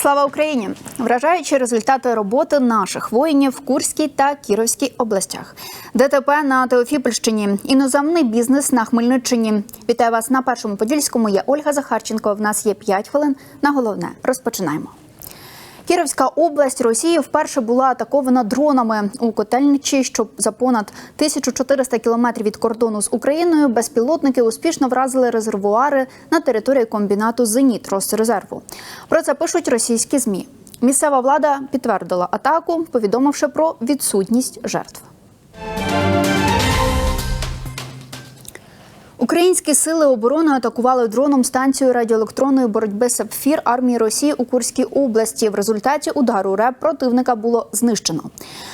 Слава Україні! Вражаючі результати роботи наших воїнів в Курській та Кіровській областях. ДТП на Теофіпольщині, іноземний бізнес на Хмельниччині. Вітаю вас на першому подільському. Я Ольга Захарченко. В нас є 5 хвилин. На головне розпочинаємо. Кіровська область Росії вперше була атакована дронами у котельничі, що за понад 1400 кілометрів від кордону з Україною безпілотники успішно вразили резервуари на території комбінату Зеніт Росрезерву. Про це пишуть російські змі. Місцева влада підтвердила атаку, повідомивши про відсутність жертв. Українські сили оборони атакували дроном станцію радіоелектронної боротьби Сапфір армії Росії у Курській області. В результаті удару РЕП противника було знищено.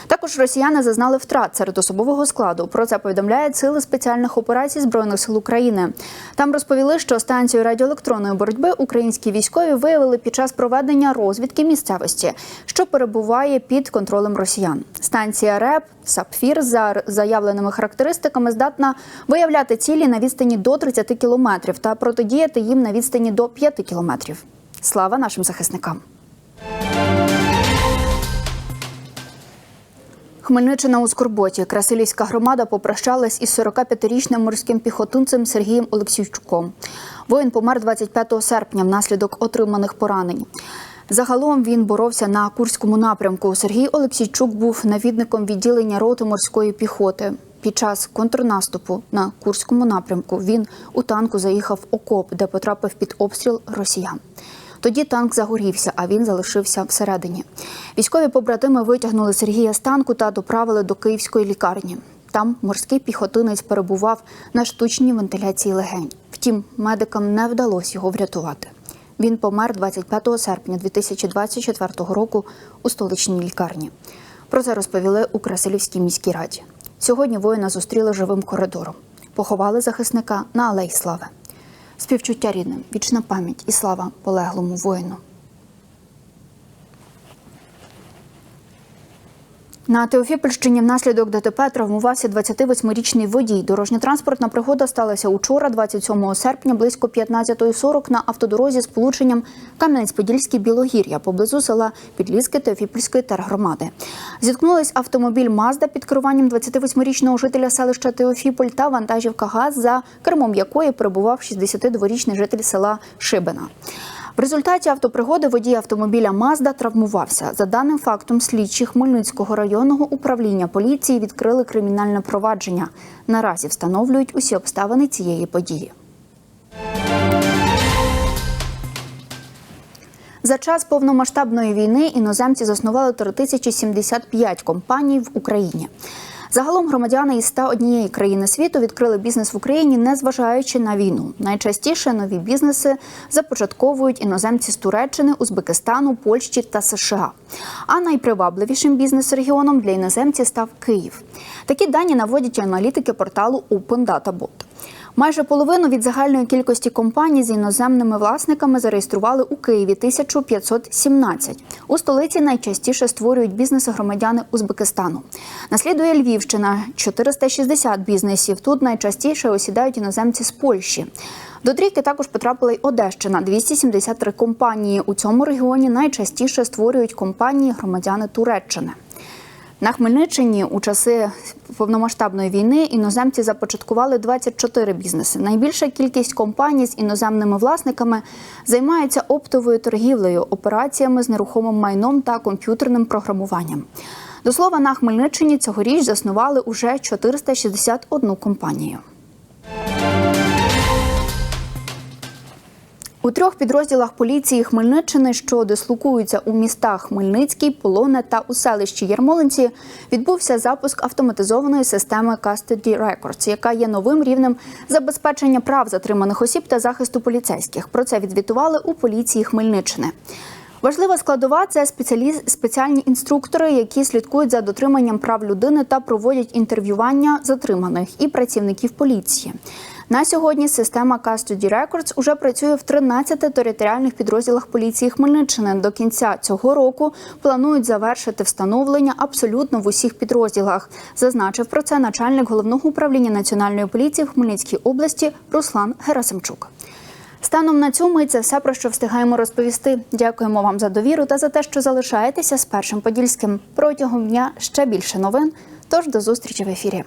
Також росіяни зазнали втрат серед особового складу. Про це повідомляють сили спеціальних операцій збройних сил України. Там розповіли, що станцію радіоелектронної боротьби українські військові виявили під час проведення розвідки місцевості, що перебуває під контролем росіян. Станція РЕП Сапфір за заявленими характеристиками здатна виявляти цілі на відстані до 30 кілометрів та протидіяти їм на відстані до 5 кілометрів. Слава нашим захисникам! Хмельниччина у Скорботі. Красилівська громада попрощалась із 45-річним морським піхотинцем Сергієм Олексійчуком. Воїн помер 25 серпня внаслідок отриманих поранень. Загалом він боровся на Курському напрямку. Сергій Олексійчук був навідником відділення роти морської піхоти. Під час контрнаступу на Курському напрямку він у танку заїхав окоп, де потрапив під обстріл росіян. Тоді танк загорівся, а він залишився всередині. Військові побратими витягнули Сергія з танку та доправили до київської лікарні. Там морський піхотинець перебував на штучній вентиляції легень. Втім, медикам не вдалося його врятувати. Він помер 25 серпня 2024 року у столичній лікарні. Про це розповіли у Красилівській міській раді. Сьогодні воїна зустріли живим коридором. Поховали захисника на Алей Слави. Співчуття рідним, вічна пам'ять і слава полеглому воїну. На Теофіпольщині внаслідок ДТП травмувався 28-річний водій. Дорожньо-транспортна пригода сталася учора, 27 серпня, близько 15.40 на автодорозі з полученням Кам'янець-Подільський Білогір'я поблизу села Підлізки Теофіпольської тергромади. Зіткнулись автомобіль Мазда під керуванням 28-річного жителя селища Теофіполь та вантажівка ГАЗ, за кермом якої перебував 62-річний житель села Шибина. В результаті автопригоди водій автомобіля Мазда травмувався. За даним фактом, слідчі Хмельницького районного управління поліції відкрили кримінальне провадження. Наразі встановлюють усі обставини цієї події. За час повномасштабної війни іноземці заснували 3075 компаній в Україні. Загалом громадяни із 101 країни світу відкрили бізнес в Україні, незважаючи на війну. Найчастіше нові бізнеси започатковують іноземці з Туреччини, Узбекистану, Польщі та США. А найпривабливішим бізнес-регіоном для іноземців став Київ. Такі дані наводять аналітики порталу OpenDataBot. Data Bot. Майже половину від загальної кількості компаній з іноземними власниками зареєстрували у Києві 1517. У столиці найчастіше створюють бізнеси громадяни Узбекистану. Наслідує Львівщина 460 бізнесів. Тут найчастіше осідають іноземці з Польщі. До трійки також потрапила й Одещина 273 компанії. У цьому регіоні найчастіше створюють компанії громадяни Туреччини. На Хмельниччині у часи повномасштабної війни іноземці започаткували 24 бізнеси. Найбільша кількість компаній з іноземними власниками займається оптовою торгівлею, операціями з нерухомим майном та комп'ютерним програмуванням. До слова, на Хмельниччині цьогоріч заснували уже 461 компанію. У трьох підрозділах поліції Хмельниччини, що дислокуються у містах Хмельницький, Полоне та у селищі Ярмолинці, відбувся запуск автоматизованої системи Custody Records, яка є новим рівнем забезпечення прав затриманих осіб та захисту поліцейських. Про це відвітували у поліції Хмельниччини. Важлива складова це спеціалі... спеціальні інструктори, які слідкують за дотриманням прав людини та проводять інтерв'ювання затриманих і працівників поліції. На сьогодні система Custody Records уже працює в 13 територіальних підрозділах поліції Хмельниччини. До кінця цього року планують завершити встановлення абсолютно в усіх підрозділах. Зазначив про це начальник головного управління національної поліції в Хмельницькій області Руслан Герасимчук. Станом на цю мить це все про що встигаємо розповісти. Дякуємо вам за довіру та за те, що залишаєтеся з першим подільським. Протягом дня ще більше новин. Тож до зустрічі в ефірі.